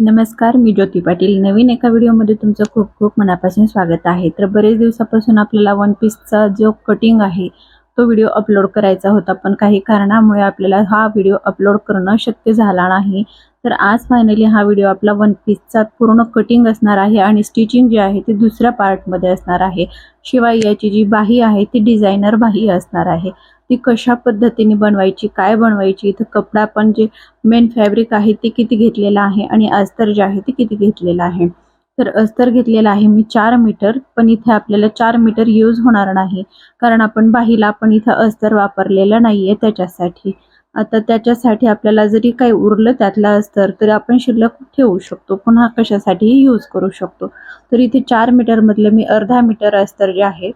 नमस्कार मी ज्योती पाटील. नवीन एका व्हिडिओमध्ये तुमचं खूप खूप मनापासून स्वागत आहे. तर बरेच दिवसापासून आपल्याला वन पीसचा जो कटिंग आहे तो व्हिडिओ अपलोड करायचा होता. पण काही कारणामुळे आपल्याला हा व्हिडिओ अपलोड करणं शक्य झाला नाही. तर आज फायनली हा व्हिडिओ आपला वन पीसचा पूर्ण कटिंग असणार आहे आणि स्टिचिंग जी आहे ती दुसऱ्या पार्टमध्ये असणार आहे. शिवाय याची जी बाही आहे ती डिझायनर बाही असणार आहे. ती कशा पद्धतीने बनवायची काय बनवायची इथं कपडा पण जे मेन फॅब्रिक आहे ते किती घेतलेलं आहे आणि अस्तर जे आहे ते किती घेतलेलं आहे. तर अस्तर घेतलेलं आहे मी चार मीटर पण इथे आपल्याला चार मीटर यूज होणार नाही कारण आपण बाहीला आपण इथं अस्तर वापरलेलं नाहीये त्याच्यासाठी. आता त्याच्यासाठी आपल्याला जरी काही उरलं त्यातलं अस्तर तरी आपण शिल्लक ठेवू शकतो. पुन्हा कशासाठीही यूज करू शकतो. तर इथे चार मीटरमधलं मी अर्धा मीटर अस्तर जे आहे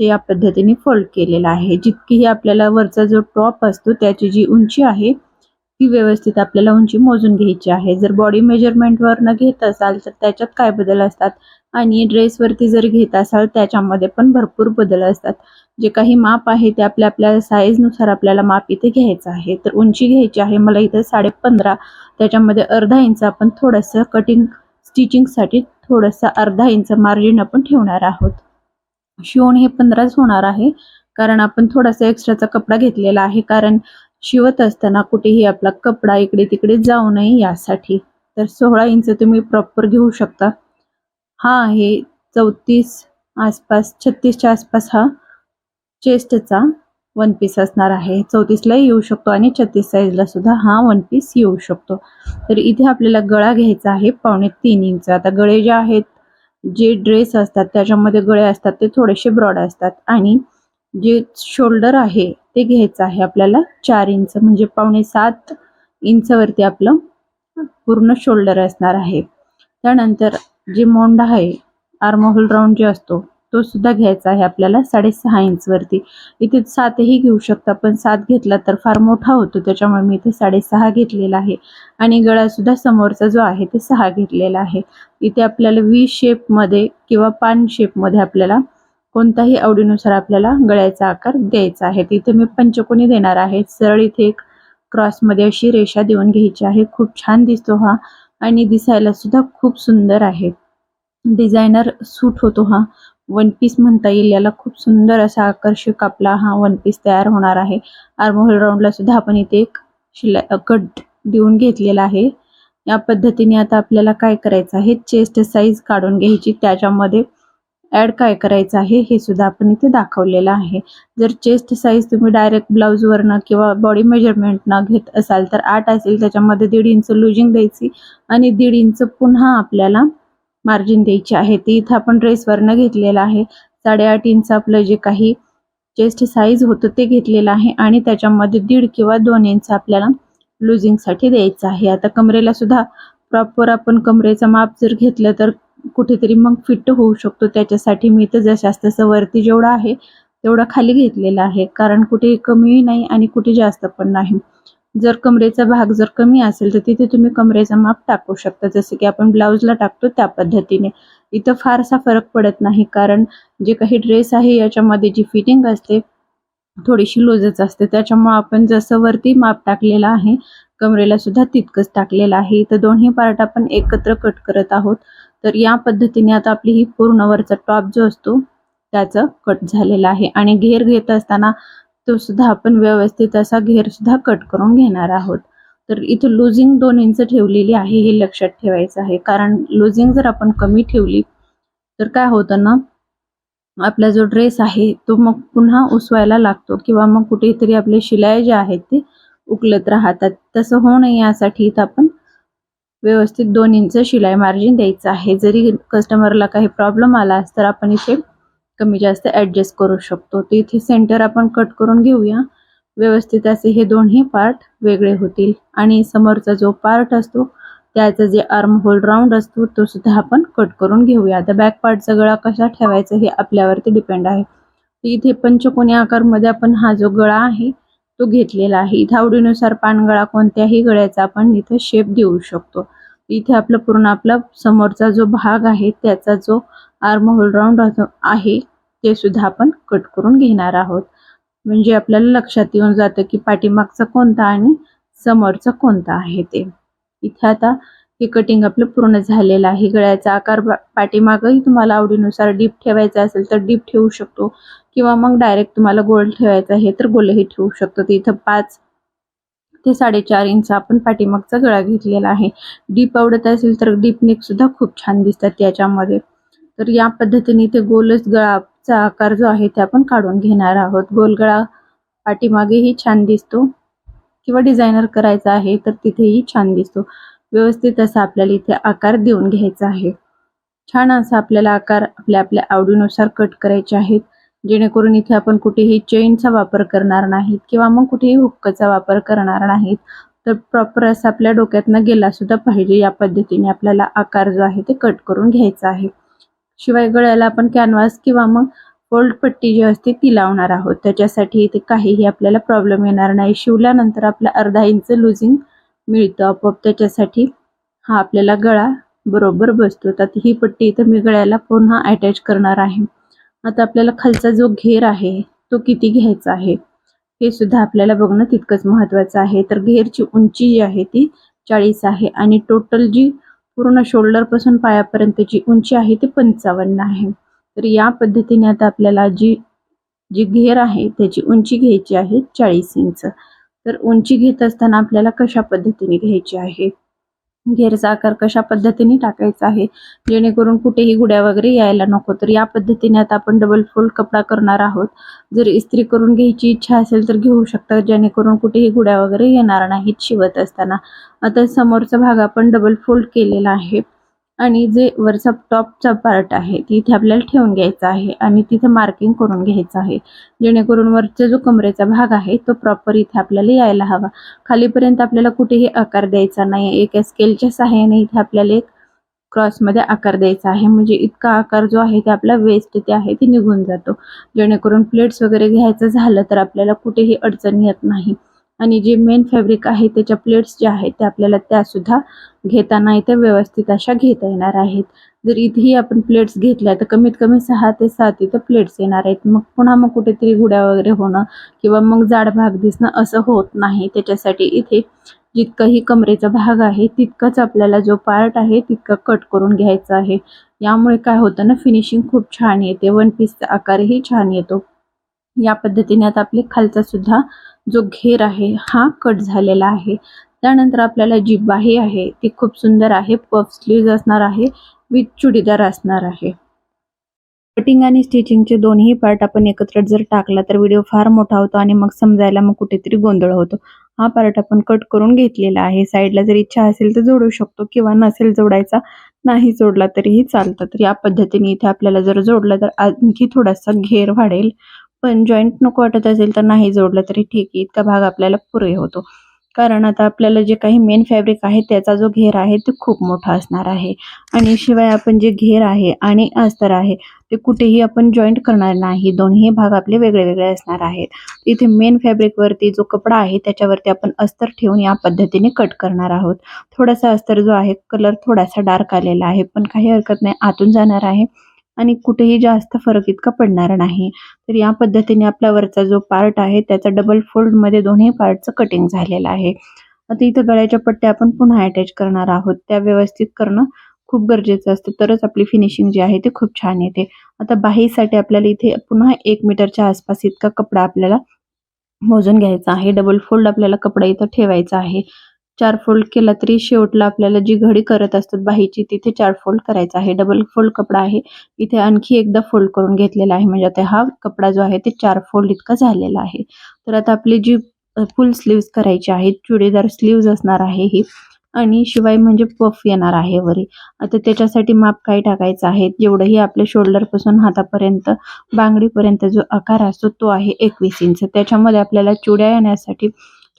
ते या पद्धतीने फोल्ड केलेलं आहे. जितकीही आपल्याला वरचा जो टॉप असतो त्याची जी उंची आहे ती व्यवस्थित आपल्याला उंची मोजून घ्यायची आहे. जर बॉडी मेजरमेंटवर न घेत असाल तर त्याच्यात काय बदल असतात? आणि ड्रेसवरती जर घेत असाल त्याच्यामध्ये पण भरपूर बदल असतात. जे काही माप आहे ते आपल्या आपल्या साईजनुसार आपल्याला माप इथे घ्यायचं आहे. तर उंची घ्यायची आहे मला इथे साडे पंधरा त्याच्यामध्ये अर्धा इंच आपण थोडंसं कटिंग स्टिचिंगसाठी थोडंसं अर्धा इंच मार्जिन आपण ठेवणार आहोत. शिवण हे पंधराच होणार आहे. कारण आपण थोडासा एक्स्ट्राचा कपडा घेतलेला आहे. कारण शिवत असताना कुठेही आपला कपडा इकडे तिकडे जाऊ नये यासाठी. तर सोळा इंच तुम्ही प्रॉपर घेऊ शकता. हा आहे चौतीस आसपास छत्तीसच्या आसपास हा चेस्टचा वन पीस असणार आहे. चौतीसलाही येऊ शकतो आणि छत्तीस साईजला सुद्धा हा वन पीस येऊ शकतो. तर इथे आपल्याला गळा घ्यायचा आहे पावणे तीन इंच. आता गळे जे आहेत जे ड्रेस असतात त्याच्यामध्ये गळे असतात ते थोडेसे ब्रॉड असतात. आणि जे शोल्डर आहे ते घ्यायचं आहे आपल्याला चार इंच म्हणजे पावणे सात इंचवरती आपलं पूर्ण शोल्डर असणार आहे. त्यानंतर जे मोंड आहे आर्महोल राऊंड जे असतो तो सुद्धा घ्यायचा आहे आपल्याला साडेसहा इंचवरती इथे सातही घेऊ शकता पण सात घेतला तर फार मोठा होतो त्याच्यामुळे मी इथे साडेसहा घेतलेला आहे. आणि गळा सुद्धा समोरचा जो आहे ते सहा घेतलेला आहे. इथे आपल्याला वी शेपमध्ये किंवा पान शेपमध्ये आपल्याला कोणताही आवडीनुसार आपल्याला गळ्याचा आकार द्यायचा आहे. तिथे मी पंचकोनी देणार आहे. सरळ इथे एक क्रॉसमध्ये अशी रेषा देऊन घ्यायची आहे. खूप छान दिसतो हा. आणि दिसायला सुद्धा खूप सुंदर आहे. डिझायनर सूट होतो हा. वन पीस म्हणता येईल याला खूप सुंदर असा आकर्षक आपला हा वन पीस तयार होणार आहे. आर्महोल राऊंडला सुद्धा आपण इथे एक शिला कट देऊन घेतलेला आहे. या पद्धतीने आता आपल्याला काय करायचं आहे? चेस्ट साईज काढून घ्यायची. त्याच्यामध्ये ऍड काय करायचं आहे? हे सुद्धा आपण इथे दाखवलेलं आहे. जर चेस्ट साईज तुम्ही डायरेक्ट ब्लाऊजवरनं किंवा बॉडी मेजरमेंटनं घेत असाल तर आठ असेल त्याच्यामध्ये दीड इंच लुजिंग द्यायची आणि दीड इंच पुन्हा आपल्याला मार्जिन द्यायची आहे. ती इथं आपण ड्रेसवरनं घेतलेलं आहे. साडेआठ इंच आपलं जे काही चेस्ट साईज होतं ते घेतलेलं आहे आणि त्याच्यामध्ये दीड किंवा दोन इंच आपल्याला लुझिंगसाठी द्यायचं आहे. आता कमरेला सुद्धा प्रॉपर आपण कमरेचं माप जर घेतलं तर कुठेतरी मग फिट होऊ शकतो. त्याच्यासाठी मी तर जशास तसं वरती जेवढं आहे तेवढं खाली घेतलेलं आहे. कारण कुठे कमी नाही आणि कुठे जास्त पण नाही. जर कमरेचा भाग जर कमी असेल तर तिथे तुम्ही कमरेचा माप टाकू शकता. जसं की आपण ब्लाऊजला टाकतो त्या पद्धतीने. इथं फारसा फरक पडत नाही कारण जे काही ड्रेस आहे याच्यामध्ये जी फिटिंग असते थोडीशी लूजच असते. त्याच्यामुळे आपण जसं वरती माप टाकलेलं आहे कमरेला सुद्धा तितकंच टाकलेलं आहे. इथं दोन्ही पार्ट आपण एकत्र कट करत आहोत. तर या पद्धतीने आता आपली ही पूर्ण वरचा टॉप जो असतो त्याचं कट झालेला आहे. आणि घेर घेत असताना तो सुद्धा आपण व्यवस्थित असा घेर सुद्धा कट करून घेणार आहोत. तर इथं लुझिंग दोन इंच ठेवलेली आहे हे लक्षात ठेवायचं आहे. कारण लुझिंग जर आपण कमी ठेवली तर काय होतं ना आपला जो ड्रेस आहे तो मग पुन्हा उसवायला लागतो किंवा मग कुठेतरी आपले शिलाई जे आहेत ते उकलत राहतात. तसं होऊ नये यासाठी इथं आपण व्यवस्थित दोन इंच शिलाई मार्जिन द्यायचं आहे. जरी कस्टमरला काही प्रॉब्लेम आला तर आपण इथे कमी जास्त ॲडजस्ट करू शकतो. तर इथे सेंटर आपण कट करून घेऊया. व्यवस्थित असे हे दोन्ही पार्ट वेगळे होतील. आणि समोरचा जो पार्ट असतो त्याचा जे आर्म होल राऊंड असतो तो सुद्धा आपण कट करून घेऊया. आता बॅक पार्टचा गळा कसा ठेवायचा हे आपल्यावरती डिपेंड आहे. इथे पंचकोनी आकारमध्ये आपण हा जो गळा आहे तो घेतलेला आहे. इथे आवडीनुसार पानगळा कोणत्याही गळ्याचा आपण इथे शेप देऊ शकतो. इथे आपलं पूर्ण आपला समोरचा जो भाग आहे त्याचा जो आर्म होल राऊंड आहे ते सुद्धा आपण कट करून घेणार आहोत. म्हणजे आपल्याला लक्षात येऊन जातं की पाठीमागचा कोणता आणि समोरचा कोणता आहे ते. इथे आता हे कटिंग आपलं पूर्ण झालेलं आहे. गळ्याचा आकार पाठीमागही तुम्हाला आवडीनुसार डीप ठेवायचा असेल तर डीप ठेवू शकतो. किंवा मग डायरेक्ट तुम्हाला गोल ठेवायचा आहे तर गोलही ठेवू शकतो. तर इथं पाच ते साडेचार इंच आपण पाठीमागचा गळा घेतलेला आहे. डीप आवडत असेल तर डीप नेक सुद्धा खूप छान दिसतात याच्यामध्ये. तर या पद्धतीने इथे गोलच गळा चा आकार जो आहे ते आपण काढून घेणार आहोत. गोलगळा पाठीमागेही छान दिसतो. किंवा डिझायनर करायचा आहे तर तिथेही छान दिसतो. व्यवस्थित असा आपल्याला इथे आकार देऊन घ्यायचा आहे. छान असा आपल्याला आकार आपल्या आपल्या आवडीनुसार कट करायचे आहेत. जेणेकरून इथे आपण कुठेही चेनचा वापर करणार नाहीत किंवा मग कुठेही हुक्कचा वापर करणार नाहीत. तर प्रॉपर असं आपल्या डोक्यातनं गेला सुद्धा पाहिजे या पद्धतीने आपल्याला आकार जो आहे ते कट करून घ्यायचा आहे. शिवाय गळ्याला आपण कॅनव्हास किंवा मग फोल्ड पट्टी जी असते ती लावणार आहोत. त्याच्यासाठी इथे काहीही आपल्याला प्रॉब्लेम येणार नाही. शिवल्यानंतर आपला अर्धा इंच लुझिंग मिळतं आपोआप. त्याच्यासाठी हा आपल्याला गळा बरोबर बसतो. तर ही पट्टी इथं मी गळ्याला पुन्हा अटॅच करणार आहे. आता आपल्याला खालचा जो घेर आहे तो किती घ्यायचा आहे? हे सुद्धा आपल्याला बघणं तितकंच महत्त्वाचं आहे. तर घेरची उंची जी आहे ती चाळीस आहे आणि टोटल जी पूर्ण शोल्डरपासून पायापर्यंतची उंची आहे ती पंचावन्न आहे. तर या पद्धतीने आता आपल्याला जी जी घेर आहे त्याची उंची घ्यायची आहे चाळीस इंच. तर उंची घेत असताना आपल्याला कशा पद्धतीने घ्यायची आहे? घेरचा आकार कशा पद्धतीने टाकायचा आहे? जेणेकरून कुठेही गुड्या वगैरे यायला नको. तर या पद्धतीने आता आपण डबल फोल्ड कपडा करणार आहोत. जर इस्त्री करून घ्यायची इच्छा असेल तर घेऊ शकता. जेणेकरून कुठेही गुड्या वगैरे येणार नाहीत शिवत असताना. आता समोरचा भाग आपण डबल फोल्ड केलेला आहे. आणि जे वरचा टॉपचा पार्ट आहे तिथे आपल्याला ठेवून घ्यायचा आहे आणि तिथे मार्किंग करून घ्यायचं आहे. जेणेकरून वरचा जो कमरेचा भाग आहे तो प्रॉपर इथे आपल्याला यायला हवा. खालीपर्यंत आपल्याला कुठेही आकार द्यायचा नाही. एका स्केलच्या सहाय्याने इथे आपल्याला एक क्रॉसमध्ये आकार द्यायचा आहे. म्हणजे इतका आकार जो आहे ते आपला वेस्ट ते आहे ते निघून जातो. जेणेकरून प्लेट्स वगैरे घ्यायचं झालं तर आपल्याला कुठेही अडचण येत नाही. आणि जे मेन फॅब्रिक आहे त्याच्या प्लेट्स ज्या आहेत त्या आपल्याला त्या सुद्धा घेताना इथे व्यवस्थित अशा घेता येणार आहेत. जर इथेही आपण प्लेट्स घेतल्या तर कमीत कमी सहा ते सात इथं प्लेट्स येणार आहेत. मग पुन्हा मग कुठेतरी गुड्या वगैरे होणं किंवा मग जाड भाग दिसणं असं होत नाही. त्याच्यासाठी इथे जितकंही कमरेचा भाग आहे तितकाच आपल्याला जो पार्ट आहे तितका कट करून घ्यायचा आहे. यामुळे काय होतं ना फिनिशिंग खूप छान येते. वन पीसचा आकारही छान येतो. या पद्धतीने आता आपले खालचा सुद्धा जो घेर आहे हा कट झालेला आहे. त्यानंतर आपल्याला जी बाही आहे ती खूप सुंदर आहे. पफ स्लीव्ज असणार आहे विथ चुडीदार असणार आहे. कटिंग आणि स्टिचिंगचे दोन्ही पार्ट आपण एकत्र जर टाकला तर व्हिडिओ फार मोठा होतो आणि मग समजायला मग कुठेतरी गोंधळ होतो. हा पार्ट आपण कट करून घेतलेला आहे. साईडला जर इच्छा असेल तर जोडू शकतो किंवा नसेल जोडायचा नाही जोडला तरीही चालतं. तर या पद्धतीने इथे आपल्याला जर जोडलं तर आणखी थोडासा घेर वाढेल. पण जॉईंट नको वाटत असेल तर नाही जोडलं तरी ठीक आहे. इतका भाग आपल्याला पुरे होतो. कारण आता आपल्याला जे काही मेन फॅब्रिक आहे त्याचा जो घेर आहे तो खूप मोठा असणार आहे. आणि शिवाय आपण जे घेर आहे आणि अस्तर आहे ते कुठेही आपण जॉईंट करणार नाही. दोन्ही भाग आपले वेगळे वेगळे असणार आहेत. इथे मेन फॅब्रिकवरती जो कपडा आहे त्याच्यावरती आपण अस्तर ठेवून या पद्धतीने कट करणार आहोत. थोडासा अस्तर जो आहे कलर थोडासा डार्क आलेला आहे. पण काही हरकत नाही आतून जाणार आहे. आणि कुठेही जास्त फरक इतका पडणार नाही. तर या पद्धतीने आपला वरचा जो पार्ट आहे त्याचा डबल फोल्डमध्ये दोन्ही पार्टचं कटिंग झालेलं आहे. आता इथं गळ्याच्या पट्ट्या आपण पुन्हा अटॅच करणार आहोत. त्या व्यवस्थित करणं खूप गरजेचं असतं. तरच आपली फिनिशिंग जी आहे ते खूप छान येते. आता बाहीसाठी आपल्याला इथे पुन्हा एक मीटरच्या आसपास इतका कपडा आपल्याला मोजून घ्यायचा आहे. डबल फोल्ड आपल्याला कपडा इथं ठेवायचा आहे. चार फोल्ड केला तरी शेवटला आपल्याला जी घडी करत असतात बाहीची तिथे चार फोल्ड करायचा आहे. डबल फोल्ड कपडा आहे. इथे आणखी एकदा फोल्ड करून घेतलेला आहे. म्हणजे आता हा कपडा जो आहे ते चार फोल्ड इतका झालेला आहे. तर आता आपली जी फुल स्लीव्स करायची आहेत चुडीदार स्लीव्ज असणार आहे ही. आणि शिवाय म्हणजे पफ येणार आहे वरी. आता त्याच्यासाठी माप काय टाकायचं आहे? जेवढंही आपल्या शोल्डरपासून हातापर्यंत बांगडीपर्यंत जो आकार असतो तो आहे एकवीस इंच. त्याच्यामध्ये आपल्याला चुड्या येण्यासाठी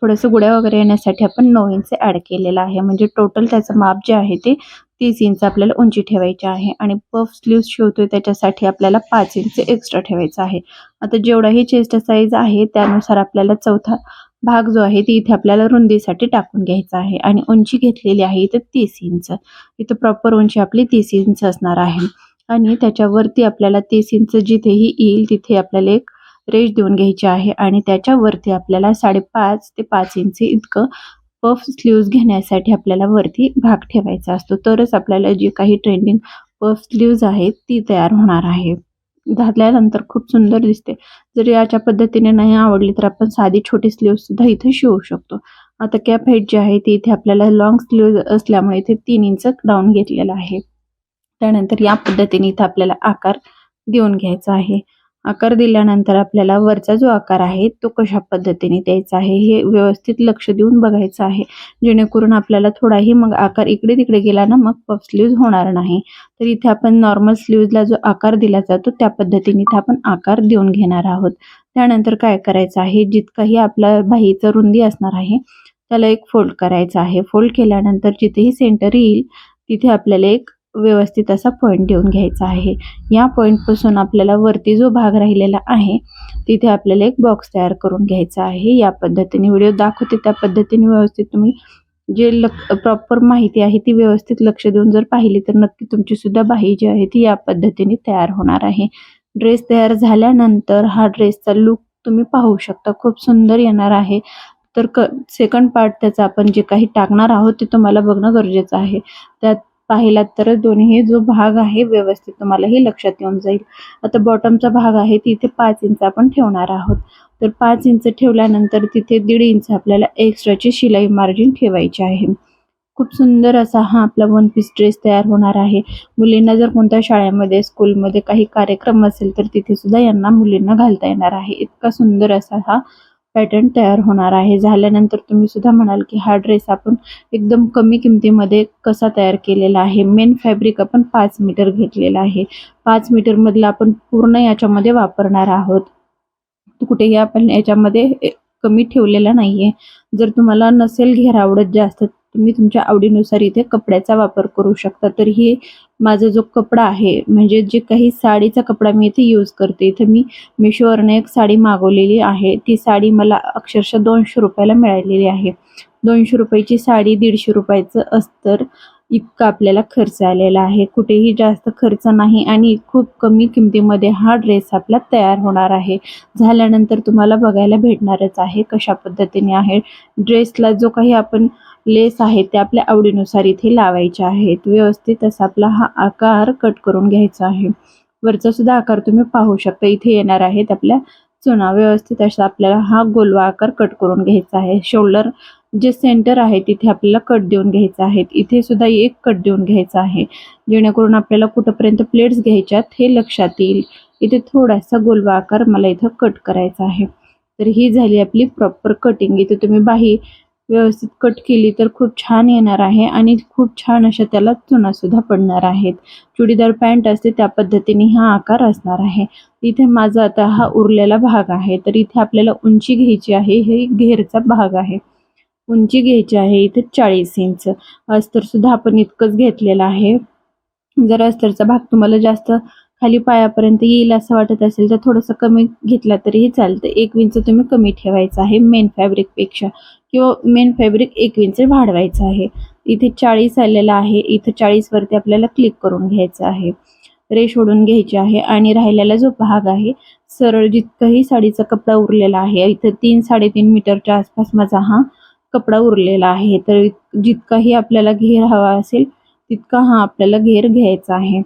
थोडंसं गुड्या वगैरे येण्यासाठी आपण नऊ इंच ॲड केलेलं आहे. म्हणजे टोटल त्याचं माप जे आहे ते तीस इंच आपल्याला उंची ठेवायची आहे. आणि पफ स्लीव्स शिवतोय त्याच्यासाठी आपल्याला पाच इंच एक्स्ट्रा ठेवायचं आहे. आता जेवढाही चेस्ट साईज आहे त्यानुसार आपल्याला चौथा भाग जो आहे ती इथे आपल्याला रुंदीसाठी टाकून घ्यायचा आहे. आणि उंची घेतलेली आहे इथं तीस इंच. इथं प्रॉपर उंची आपली तीस इंच असणार आहे. आणि त्याच्यावरती आपल्याला तीस इंच जिथेही येईल तिथे आपल्याला एक रेश देऊन घ्यायची आहे आणि त्याच्यावरती आपल्याला साडेपाच ते पाच इंच इतकं पफ स्लीव्ज घेण्यासाठी आपल्याला वरती भाग ठेवायचा असतो. तरच आपल्याला जी काही ट्रेंडिंग पफ स्लीव्ज आहेत ती तयार होणार आहे. घातल्यानंतर खूप सुंदर दिसते. जर याच्या पद्धतीने नाही आवडली तर आपण साधी छोटी स्लीव्ज सुद्धा इथे शिवू शकतो. आता कॅप हाईट जी आहे ती इथे आपल्याला लॉंग स्लीव्ज असल्यामुळे इथे तीन इंच डाऊन घेतलेला आहे. त्यानंतर या पद्धतीने इथे आपल्याला आकार देऊन घ्यायचा आहे. आकार दिल्यानंतर आपल्याला वरचा जो आकार आहे तो कशा पद्धतीने द्यायचा आहे हे व्यवस्थित लक्ष देऊन बघायचं आहे. जेणेकरून आपल्याला थोडाही मग आकार इकडे तिकडे गेला ना मग पफ स्लीव्ज होणार नाही. तर इथे आपण नॉर्मल स्लीव्जला जो आकार दिला जातो त्या पद्धतीने इथे आपण आकार देऊन घेणार आहोत. त्यानंतर काय करायचं आहे जितकाही आपला बाहीचं रुंदी असणार आहे त्याला एक फोल्ड करायचा आहे. फोल्ड केल्यानंतर जिथेही सेंटर येईल तिथे आपल्याला एक व्यवस्थित असा पॉईंट देऊन घ्यायचा आहे. या पॉईंटपासून आपल्याला वरती जो भाग राहिलेला आहे तिथे आपल्याला एक बॉक्स तयार करून घ्यायचा आहे. या पद्धतीने व्हिडिओ दाखवते त्या पद्धतीने व्यवस्थित तुम्ही जे लक प्रॉपर माहिती आहे ती व्यवस्थित लक्ष देऊन जर पाहिली तर नक्की तुमचीसुद्धा बाही जी आहे ती या पद्धतीने तयार होणार आहे. ड्रेस तयार झाल्यानंतर हा ड्रेसचा लुक तुम्ही पाहू शकता. खूप सुंदर येणार आहे. तर क सेकंड पार्ट त्याचा आपण जे काही टाकणार आहोत ते तुम्हाला बघणं गरजेचं आहे. त्यात पाहिलात तर दोन्ही जो भाग आहे व्यवस्थित तुम्हाला हे लक्षात येऊन जाईल. आता बॉटमचा भाग आहे तिथे पाच इंच आपण ठेवणार आहोत. तर पाच इंच ठेवल्यानंतर तिथे दीड इंच आपल्याला एक्स्ट्राची शिलाई मार्जिन ठेवायची आहे. खूप सुंदर असा हा आपला वन पीस ड्रेस तयार होणार आहे. मुलींना जर कोणत्या शाळेमध्ये स्कूलमध्ये काही कार्यक्रम असेल तर तिथे सुद्धा यांना मुलींना घालता येणार आहे. इतका सुंदर असा हा पॅटर्न तयार होणार आहे. झाल्यानंतर तुम्ही सुद्धा म्हणाल की हा ड्रेस आपण एकदम कमी किमतीमध्ये कसा तयार केलेला आहे? मेन फॅब्रिक आपण पाच मीटर घेतलेला आहे. पाच मीटरमधला आपण पूर्ण याच्यामध्ये वापरणार आहोत. कुठेही आपण याच्यामध्ये कमी ठेवलेला नाही आहे जर तुम्हाला नसेल घेर आवडत जास्त तुम्ही तुमच्या आवडीनुसार इथे कपड्याचा वापर करू शकता. तर ही माझा जो कपडा आहे म्हणजे जे काही साडीचा कपडा मी इथे यूज करते इथे मी मिशोवरनं एक साडी मागवलेली आहे. ती साडी मला अक्षरशः दोनशे रुपयाला मिळालेली आहे. दोनशे रुपयाची साडी दीडशे रुपयाचं अस्तर इतका आपल्याला खर्च आलेला आहे. कुठेही जास्त खर्च नाही आणि खूप कमी किमतीमध्ये हा ड्रेस आपला तयार होणार आहे. झाल्यानंतर तुम्हाला बघायला भेटणारच आहे कशा पद्धतीने आहे. ड्रेसला जो काही आपण लेस आहेत ते आपल्या आवडीनुसार इथे लावायचे आहेत. व्यवस्थित असा आपला हा आकार कट करून घ्यायचा आहे. वरचा सुद्धा आकार तुम्ही पाहू शकता. इथे येणार आहेत आपल्या चुना. व्यवस्थित असा आपल्याला हा गोलवा आकार कट करून घ्यायचा आहे. शोल्डर जे सेंटर आहे तिथे आपल्याला कट देऊन घ्यायचं आहे इथे सुद्धा एक कट देऊन घ्यायचा आहे. जेणेकरून आपल्याला कुठंपर्यंत प्लेट्स घ्यायच्यात हे लक्षात येईल. इथे थोडासा गोलवा आकार मला इथं कट करायचा आहे. तर ही झाली आपली प्रॉपर कटिंग इथे तुम्ही बाही व्यवस्थित कट केली तर खूप छान येणार आहे आणि खूप छान अशा त्याला चुनासुद्धा पडणार आहेत. चुडीदार पॅन्ट असते त्या पद्धतीने हा आकार असणार आहे. इथे माझा आता हा उरलेला भाग आहे तर इथे आपल्याला उंची घ्यायची आहे हे घेरचा भाग आहे. उंची घ्यायची आहे इथे चाळीस इंच. अस्तर सुद्धा आपण इतकंच घेतलेलं आहे. जर अस्तरचा भाग तुम्हाला जास्त खाली पायापर्यंत येईल असं वाटत असेल तर थोडंसं कमी घेतला तरीही चालतं. एक विंच तुम्ही कमी ठेवायचं आहे मेन फॅब्रिकपेक्षा किंवा मेन फॅब्रिक एक विंच वाढवायचं आहे. इथे चाळीस आलेलं आहे. इथं चाळीसवरती आपल्याला क्लिक करून घ्यायचं आहे. रेश ओढून घ्यायची आहे आणि राहिलेला जो भाग आहे सरळ जितकंही साडीचा कपडा उरलेला आहे इथं तीन साडेतीन मीटरच्या आसपास माझा हा कपडा उरलेला आहे. तर जितकाही आपल्याला घेर हवा असेल तितका हा आपल्याला घेर घ्यायचा आहे.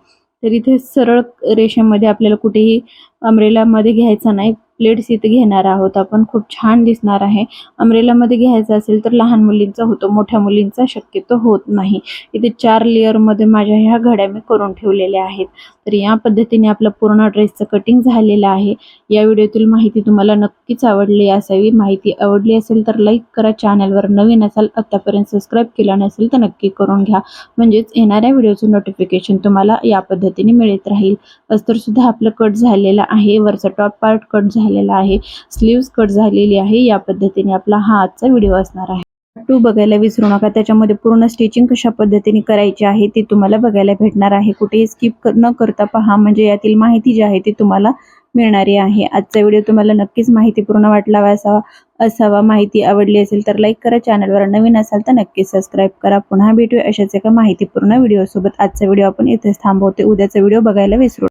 तर इथे सरळ रेषेमध्ये आपल्याला कुठेही अमरेलामध्ये घ्यायचा नाही. प्लेट्स इथे घेणार आहोत. आपण खूप छान दिसणार आहे. अमरेलामध्ये घ्यायचा असेल तर लहान मुलींचा होतो मोठ्या मुलींचा शक्यतो होत नाही. इथे चार लेअरमध्ये माझ्या ह्या घड्या मी करून ठेवलेल्या आहेत. तर या पद्धतीने आपलं पूर्ण ड्रेसचं कटिंग झालेलं आहे. या व्हिडिओतील माहिती तुम्हाला नक्कीच आवडली असावी. माहिती आवडली असेल तर लाईक करा. चॅनलवर नवीन असाल आत्तापर्यंत सबस्क्राईब केलं नसेल तर नक्की करून घ्या. म्हणजेच येणाऱ्या व्हिडिओचं नोटिफिकेशन तुम्हाला या पद्धतीने मिळत राहील. अस्तर सुद्धा आपलं कट झालेलं आहे. वरचा टॉप पार्ट कट झालेला आहे. स्लीव्स कट झालेली आहे. या पद्धतीने आपला हा आजचा व्हिडिओ असणार आहे. टू बघायला विसरू नका. त्याच्यामध्ये पूर्ण स्टिचिंग कशा पद्धतीने करायची आहे ती तुम्हाला बघायला भेटणार आहे. कुठेही स्किप न करता पहा. म्हणजे यातील माहिती जी आहे ती तुम्हाला मिळणारी आहे. आजचा व्हिडिओ तुम्हाला नक्कीच माहितीपूर्ण वाटला असावा असावा. माहिती आवडली असेल तर लाईक करा. चॅनलवर नवीन असाल तर नक्कीच सबस्क्राईब करा. पुन्हा भेटूया अशाच एका माहितीपूर्ण व्हिडिओसोबत आजचा व्हिडिओ आपण इथेच थांबवते. उद्याचा व्हिडिओ बघायला विसरू